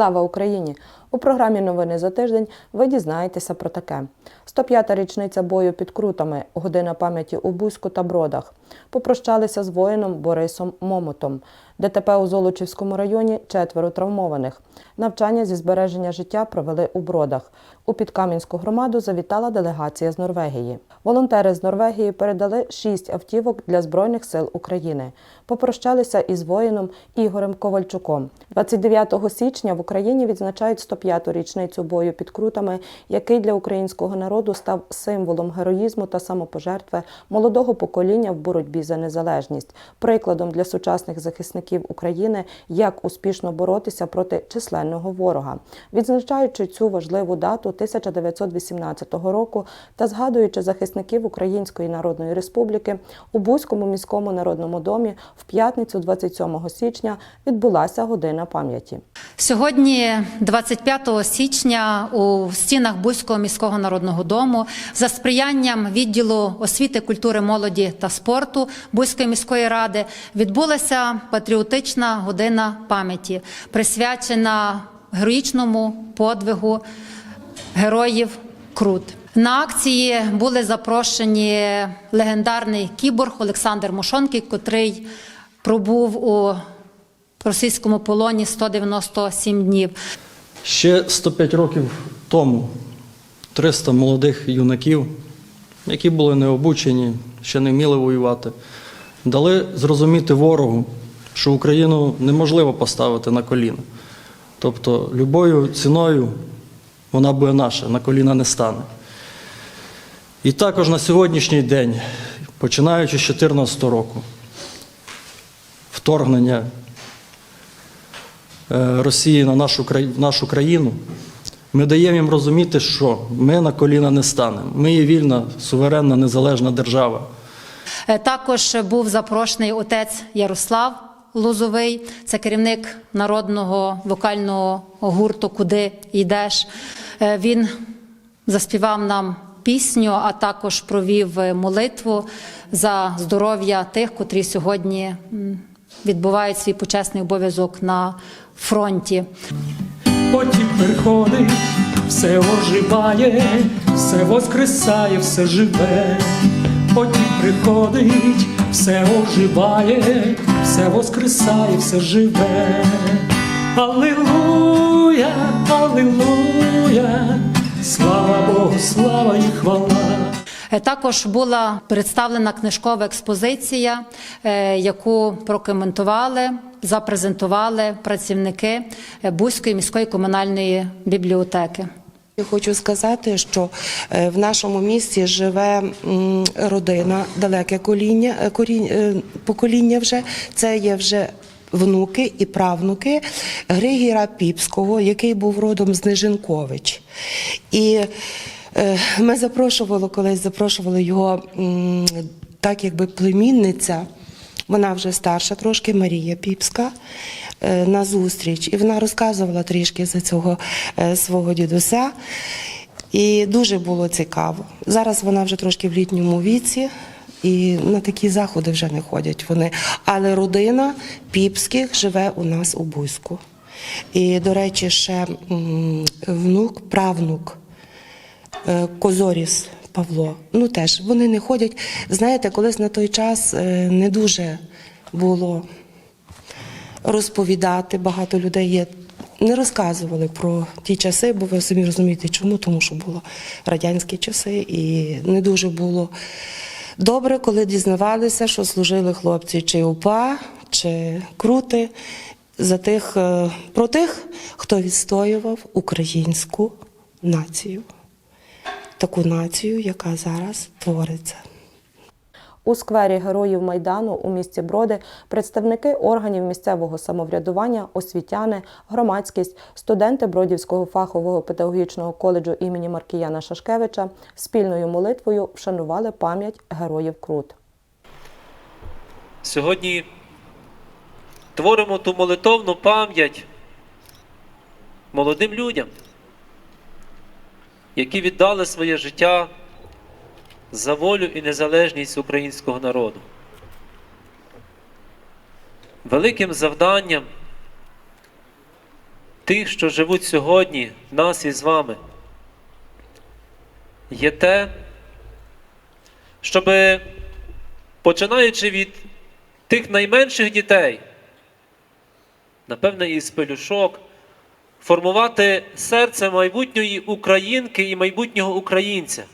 Слава Україні! У програмі Новини за тиждень ви дізнаєтеся про таке: 105-та річниця бою під крутами, година пам'яті у Бузьку та Бродах. Попрощалися з воїном Борисом Момотом. ДТП у Золочівському районі четверо травмованих. Навчання зі збереження життя провели у Бродах. У Підкам'янську громаду завітала делегація з Норвегії. Волонтери з Норвегії передали шість автівок для Збройних сил України. Попрощалися із воїном Ігорем Ковальчуком. 29 січня в Україні відзначають 105-ту річницю бою під крутами, який для українського народу став символом героїзму та самопожертви молодого покоління в боротьбі за незалежність, прикладом для сучасних захисників України, як успішно боротися проти численного ворога. Відзначаючи цю важливу дату 1918 року та згадуючи захисників Української Народної Республіки, у Бузькому міському народному домі в п'ятницю, 27 січня, відбулася година пам'яті. Сьогодні, 25 січня, у стінах Бузького міського народного дому за сприянням відділу освіти, культури, молоді та спорту Бузької міської ради відбулася патріотична година пам'яті, присвячена героїчному подвигу героїв Крут. На акції були запрошені легендарний кіборг Олександр Мошонкий, котрий пробув у російському полоні 197 днів. Ще 105 років тому 300 молодих юнаків, які були необучені, ще не вміли воювати, дали зрозуміти ворогу, що Україну неможливо поставити на коліна. Тобто, любою ціною вона буде наша, на коліна не стане. І також на сьогоднішній день, починаючи з 2014 року, вторгнення е, Росії на нашу, нашу країну, ми даємо їм розуміти, що ми на коліна не станемо. Ми є вільна, суверенна, незалежна держава. Е, Також був запрошений отець Ярослав Лозовий, це керівник народного вокального гурту Куди йдеш. Е, Він заспівав нам пісню, а також провів е, молитву за здоров'я тих, котрі сьогодні відбувають свій почесний обов'язок на фронті. Потім приходить, все оживає, все воскресає, все живе. Потім приходить, все оживає, все воскресає, все живе. Аллилуйя, аллилуйя, слава Богу, слава і хвала. Е, Також була представлена книжкова експозиція, е, яку прокоментували, запрезентували працівники Бузької міської комунальної бібліотеки. Хочу сказати, що е, в нашому місті живе родина, далеке коління, е, корінь- е, покоління вже. Це є вже внуки і правнуки Григіра Піпського, який був родом з Нижинкович. І ми запрошували колись, запрошували його так, якби племінниця. Вона вже старша трошки, Марія Піпська, на зустріч. І вона розказувала трішки за цього е, свого дідуся. І дуже було цікаво. Зараз вона вже трошки в літньому віці, і на такі заходи вже не ходять вони. Але родина Піпських живе у нас у Бузьку. І, до речі, ще внук, правнук е, Козоріс Павло. Ну теж вони не ходять. Знаєте, колись на той час е, не дуже було розповідати. Багато людей є. Не розказували про ті часи, бо ви самі розумієте, чому, тому що було радянські часи, і не дуже було добре, коли дізнавалися, що служили хлопці чи УПА, чи крути за тих, е, про тих, хто відстоював українську націю, таку націю, яка зараз твориться. У сквері Героїв Майдану у місті Броди представники органів місцевого самоврядування, освітяни, громадськість, студенти Бродівського фахового педагогічного коледжу імені Маркіяна Шашкевича спільною молитвою вшанували пам'ять героїв Крут. Сьогодні творимо ту молитовну пам'ять молодим людям, які віддали своє життя за волю і незалежність українського народу. Великим завданням тих, що живуть сьогодні, нас із вами, є те, щоб починаючи від тих найменших дітей, напевне, із пелюшок, формувати серце майбутньої українки і майбутнього українця.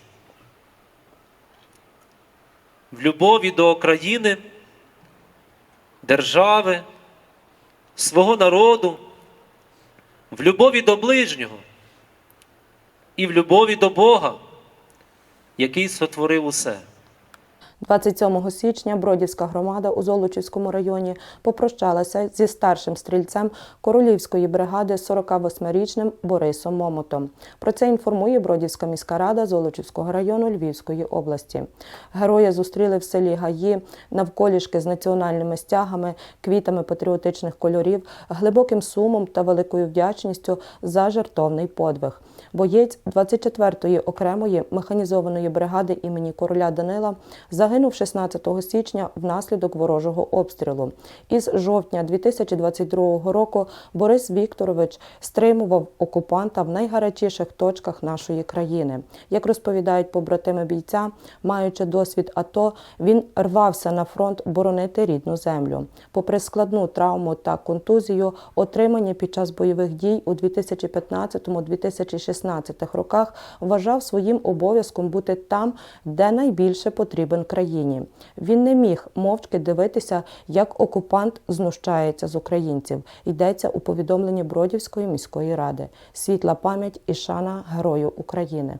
В любові до України, держави, свого народу, в любові до ближнього і в любові до Бога, який сотворив усе. 27 січня Бродівська громада у Золочівському районі попрощалася зі старшим стрільцем королівської бригади 48-річним Борисом Момотом. Про це інформує Бродівська міська рада Золочівського району Львівської області. Героя зустріли в селі Гаї навколішки з національними стягами, квітами патріотичних кольорів, глибоким сумом та великою вдячністю за жертовний подвиг. Боєць 24-ї окремої механізованої бригади імені короля Данила загинув 16 січня внаслідок ворожого обстрілу. Із жовтня 2022 року Борис Вікторович стримував окупанта в найгарячіших точках нашої країни. Як розповідають побратими бійця, маючи досвід АТО, він рвався на фронт боронити рідну землю. Попри складну травму та контузію, отримані під час бойових дій у 2015-2016 роках, вважав своїм обов'язком бути там, де найбільше потрібен країні. Він не міг мовчки дивитися, як окупант знущається з українців. Йдеться у повідомленні Бродівської міської ради. Світла пам'ять і шана Герою України.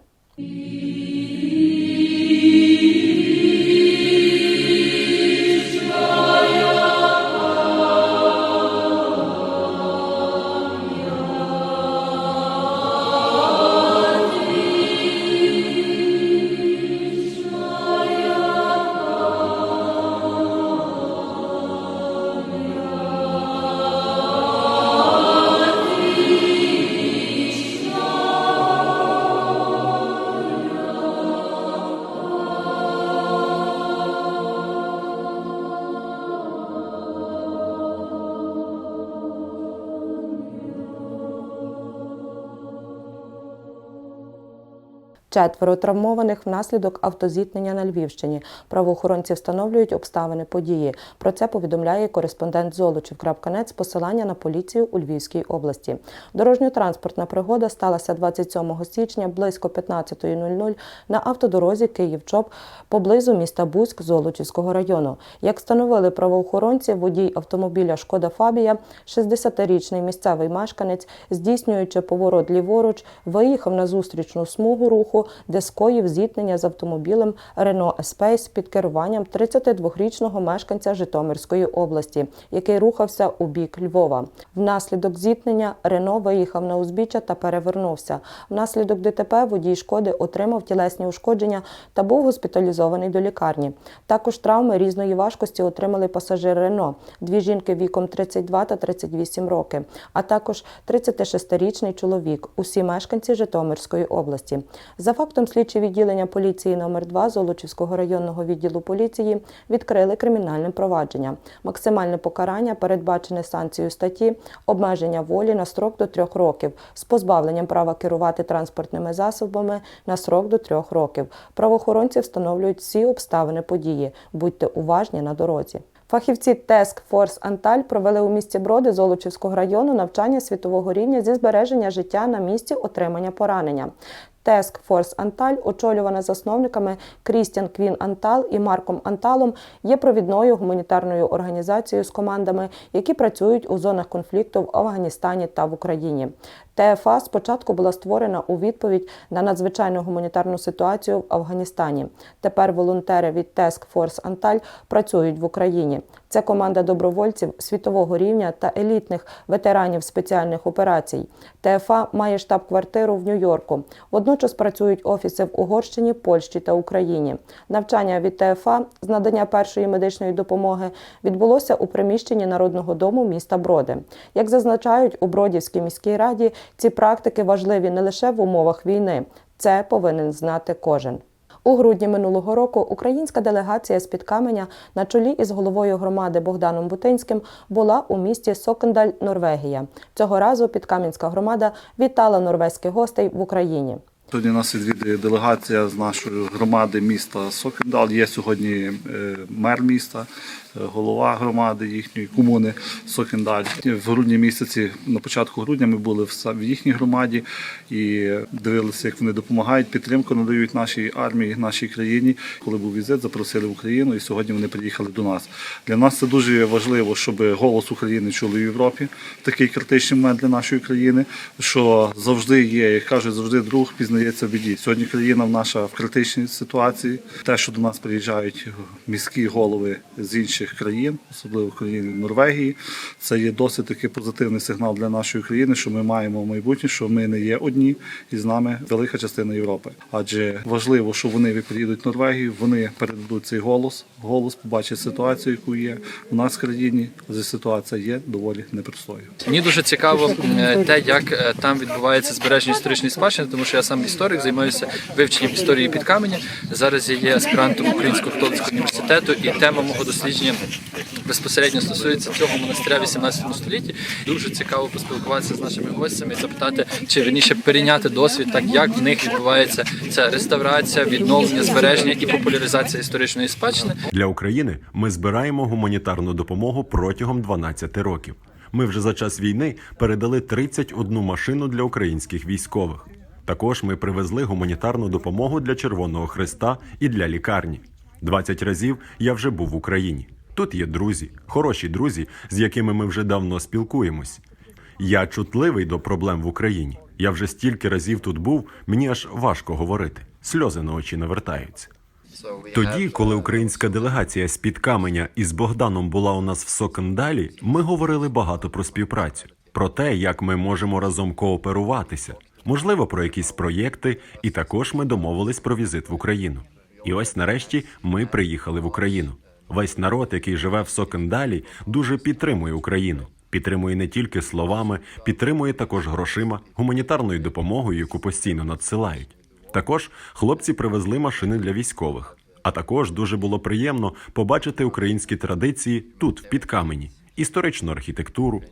Четверо травмованих внаслідок автозіткнення на Львівщині. Правоохоронці встановлюють обставини події. Про це повідомляє кореспондент Золочів.нет з посилання на поліцію у Львівській області. Дорожньо-транспортна пригода сталася 27 січня близько 15.00 на автодорозі Київ-Чоп поблизу міста Бузьк Золочівського району. Як встановили правоохоронці, водій автомобіля Шкода Фабія, 60-річний місцевий мешканець, здійснюючи поворот ліворуч, виїхав на зустрічну смугу руху, де скоїв зіткнення з автомобілем Renault Espace під керуванням 32-річного мешканця Житомирської області, який рухався у бік Львова. Внаслідок зіткнення Рено виїхав на узбіччя та перевернувся. Внаслідок ДТП водій шкоди отримав тілесні ушкодження та був госпіталізований до лікарні. Також травми різної важкості отримали пасажири Рено, дві жінки віком 32 та 38 років, а також 36-річний чоловік, усі мешканці Житомирської області. За фактом слідчі відділення поліції номер 2 Золочівського районного відділу поліції відкрили кримінальне провадження. Максимальне покарання передбачене санкцією статті обмеження волі на строк до трьох років з позбавленням права керувати транспортними засобами на срок до трьох років. Правоохоронці встановлюють всі обставини події. Будьте уважні на дорозі. Фахівці Task Force Анталь провели у місті Броди Золочівського району навчання світового рівня зі збереження життя на місці отримання поранення. Task Force Анталь, очолювана засновниками Крістіан Квін Антал і Марком Анталом, є провідною гуманітарною організацією з командами, які працюють у зонах конфлікту в Афганістані та в Україні. ТФА спочатку була створена у відповідь на надзвичайну гуманітарну ситуацію в Афганістані. Тепер волонтери від Task Force Анталь працюють в Україні. Це команда добровольців світового рівня та елітних ветеранів спеціальних операцій. ТФА має штаб-квартиру в Нью-Йорку. Водночас працюють офіси в Угорщині, Польщі та Україні. Навчання від ТФА з надання першої медичної допомоги відбулося у приміщенні Народного дому міста Броди. Як зазначають у Бродівській міській раді, ці практики важливі не лише в умовах війни. Це повинен знати кожен. У грудні минулого року українська делегація з під каменя на чолі із головою громади Богданом Бутинським була у місті Сокендаль, Норвегія. Цього разу підкам'янська громада вітала норвезьких гостей в Україні. Сьогодні нас відвідує делегація з нашої громади міста Сокендал. Є сьогодні е, мер міста, е, голова громади їхньої комуни Сокендаль. В грудні місяці, на початку грудня, ми були в їхній громаді і дивилися, як вони допомагають, підтримку надають нашій армії, нашій країні. Коли був візит, запросили в Україну, і сьогодні вони приїхали до нас. Для нас це дуже важливо, щоб голос України чули в Європі. Такий критичний момент для нашої країни, що завжди є, як кажуть, завжди друг пізнається в біді. Сьогодні країна наша в критичній ситуації. Те, що до нас приїжджають міські голови з інших країн, особливо країн Норвегії, це є досить такий позитивний сигнал для нашої країни, що ми маємо майбутнє, що ми не є одні, і з нами велика частина Європи. Адже важливо, що вони приїдуть в Норвегію, вони передадуть цей голос, голос побачать ситуацію, яку є у нас в країні. Адже ситуація є доволі непростою. Мені дуже цікаво те, як е, там відбувається збереження історичної спадщини, тому що я сам історик, займаюся вивченням історії під каменя. Зараз я є аспірантом Українського католицького університету, і тема мого дослідження безпосередньо стосується цього монастиря в 18 столітті. Дуже цікаво поспілкуватися з нашими гостями і запитати, чи верніше перейняти досвід, так як в них відбувається ця реставрація, відновлення, збереження і популяризація історичної спадщини. Для України ми збираємо гуманітарну допомогу протягом 12 років. Ми вже за час війни передали 31 машину для українських військових. Також ми привезли гуманітарну допомогу для Червоного Христа і для лікарні. 20 разів я вже був в Україні. Тут є друзі, хороші друзі, з якими ми вже давно спілкуємось. Я чутливий до проблем в Україні. Я вже стільки разів тут був, мені аж важко говорити. Сльози на очі навертаються. Тоді, коли українська делегація з під каменя із Богданом була у нас в Сокендалі, ми говорили багато про співпрацю, про те, як ми можемо разом кооперуватися, можливо, про якісь проєкти, і також ми домовились про візит в Україну. І ось нарешті ми приїхали в Україну. Весь народ, який живе в Сокендалі, дуже підтримує Україну. Підтримує не тільки словами, підтримує також грошима, гуманітарною допомогою, яку постійно надсилають. Також хлопці привезли машини для військових. А також дуже було приємно побачити українські традиції тут, в підкамені, історичну архітектуру.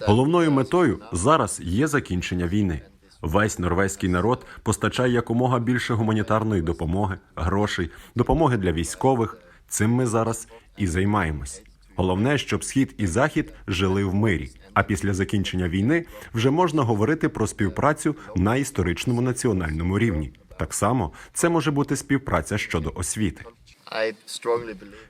Головною метою зараз є закінчення війни. Весь норвезький народ постачає якомога більше гуманітарної допомоги, грошей, допомоги для військових. Цим ми зараз і займаємось. Головне, щоб схід і захід жили в мирі. А після закінчення війни вже можна говорити про співпрацю на історичному національному рівні. Так само це може бути співпраця щодо освіти.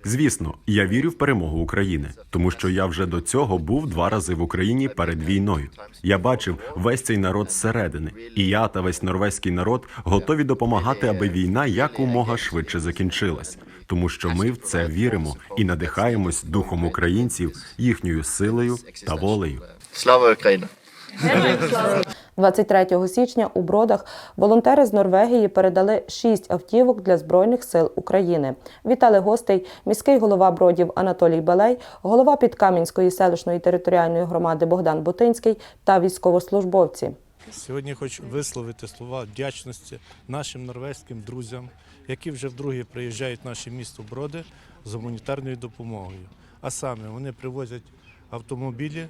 Звісно, я вірю в перемогу України, тому що я вже до цього був два рази в Україні перед війною. Я бачив весь цей народ зсередини, і я та весь норвезький народ готові допомагати, аби війна якомога швидше закінчилась, тому що ми в це віримо і надихаємось духом українців, їхньою силою та волею. Слава Україні! 23 січня у Бродах волонтери з Норвегії передали шість автівок для Збройних сил України. Вітали гостей міський голова Бродів Анатолій Балей, голова Підкам'янської селищної територіальної громади Богдан Бутинський та військовослужбовці. Сьогодні хочу висловити слова вдячності нашим норвезьким друзям, які вже вдруге приїжджають в наше місто Броди з гуманітарною допомогою. А саме вони привозять автомобілі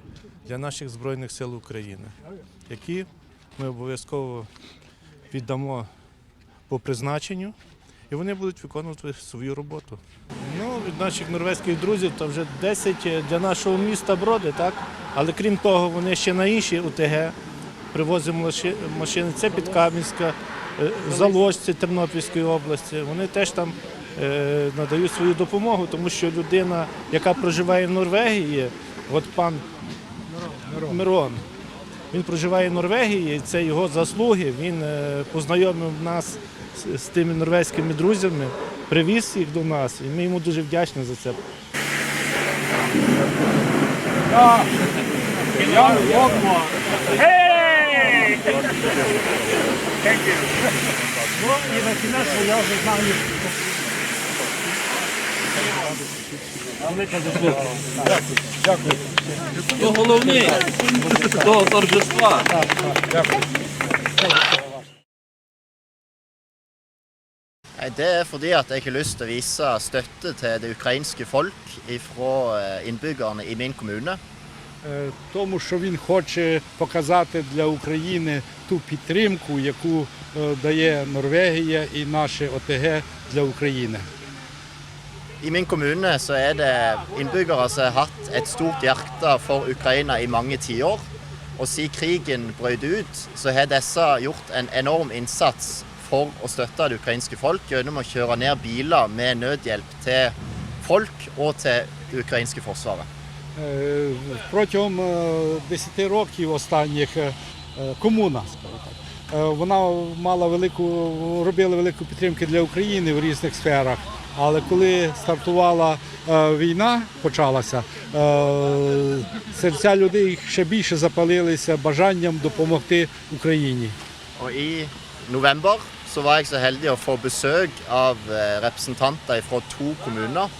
для наших Збройних сил України, які ми обов'язково віддамо по призначенню, і вони будуть виконувати свою роботу. Ну, від наших норвезьких друзів то вже 10 для нашого міста Броди, так? Але крім того, вони ще на інші УТГ привозимо машини. Це Підкам'янська, е, Заложці Тернопільської області. Вони теж там е, надають свою допомогу, тому що людина, яка проживає в Норвегії, от пан Мирон, він проживає в Норвегії, це його заслуги. Він е, познайомив нас з, тими норвезькими друзями, привіз їх до нас, і ми йому дуже вдячні за це. То головний до торжества. Nei, Det er fordi at jeg har lyst til å vise støtte til det ukrainske folk fra innbyggerne i min kommune. Е, Тому що він хоче показати для України ту підтримку, яку е, дає Норвегія і наше ОТГ для України. I min kommune så er det innbyggere som har hatt et stort hjerte for Ukraina i mange tiår. Og siden krigen brøt ut, så har disse gjort en enorm innsats for å støtte det ukrainske folk gjennom å kjøre ned biler med nødhjelp til folk og til det ukrainske forsvaret. Е, Протягом е, 10 років останніх е, комуна, скажімо так, е, вона мала велику, робила велику підтримку для України в різних сферах. Але коли стартувала е, війна, почалася, е, серця людей ще більше запалилися бажанням допомогти Україні. Og i november så var jeg så heldig å få besøk av eh, representanter fra to kommuner,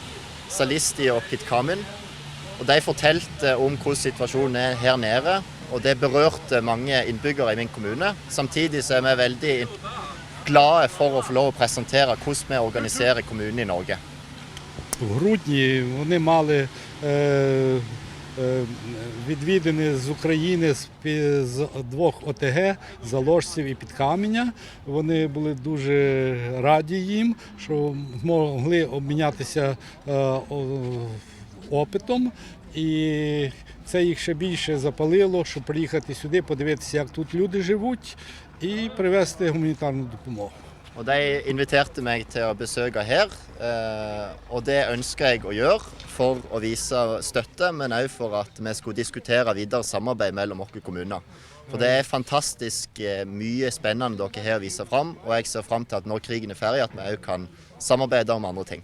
Salisti og Pitkamin. Og de fortalte om hvordan situasjonen er her nede, og det berørte mange innbyggere i min kommune. Samtidig så er vi veldig glade for å få lov å presentere hvordan vi organiserer kommunen i Norge. В грудні вони мали е, е, відвідини з України з, з двох ОТГ Заложців і Підкаменя. Вони були дуже раді їм, що могли обмінятися е, опитом. І це їх ще більше запалило, щоб приїхати сюди, подивитися, як тут люди живуть, і привезти гуманітарну допомогу. Og de inviterte meg til å besøke her, eh, og det ønsker jeg å gjøre for å vise støtte, men òg for at vi skulle diskutere videre samarbeid mellom våre kommuner. For det er fantastisk eh, mye spennende dere her viser fram, og jeg ser fram til at når krigen er ferdig, at vi òg kan samarbeide om andre ting.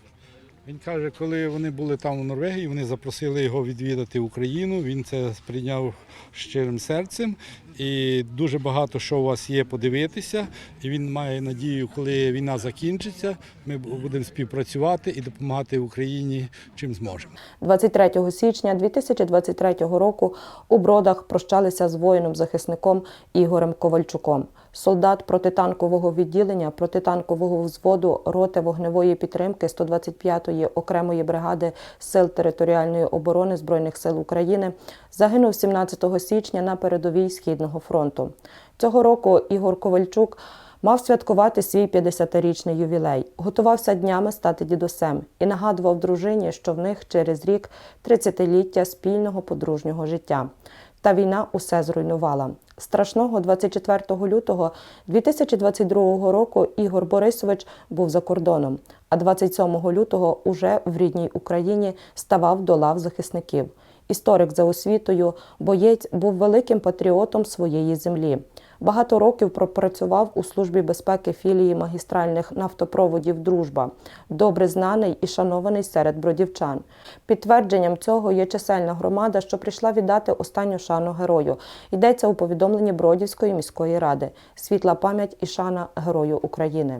Він каже, коли вони були там у Норвегії, вони запросили його відвідати Україну. Він це сприйняв щирим серцем. І дуже багато що у вас є подивитися. І він має надію, коли війна закінчиться, ми будемо співпрацювати і допомагати Україні чим зможемо. 23 січня 2023 року у Бродах прощалися з воїном-захисником Ігорем Ковальчуком. Солдат протитанкового відділення протитанкового взводу роти вогневої підтримки 125-ї окремої бригади Сил територіальної оборони Збройних сил України загинув 17 січня на передовій Східного фронту. Цього року Ігор Ковальчук мав святкувати свій 50-річний ювілей, готувався днями стати дідусем і нагадував дружині, що в них через рік 30-ліття спільного подружнього життя. Та війна усе зруйнувала. Страшного 24 лютого 2022 року Ігор Борисович був за кордоном, а 27 лютого уже в рідній Україні ставав до лав захисників. Історик за освітою, боєць був великим патріотом своєї землі. Багато років пропрацював у службі безпеки філії магістральних нафтопроводів Дружба, добре знаний і шанований серед бродівчан. Підтвердженням цього є чисельна громада, що прийшла віддати останню шану герою. Йдеться у повідомленні Бродівської міської ради. Світла пам'ять і шана Герою України.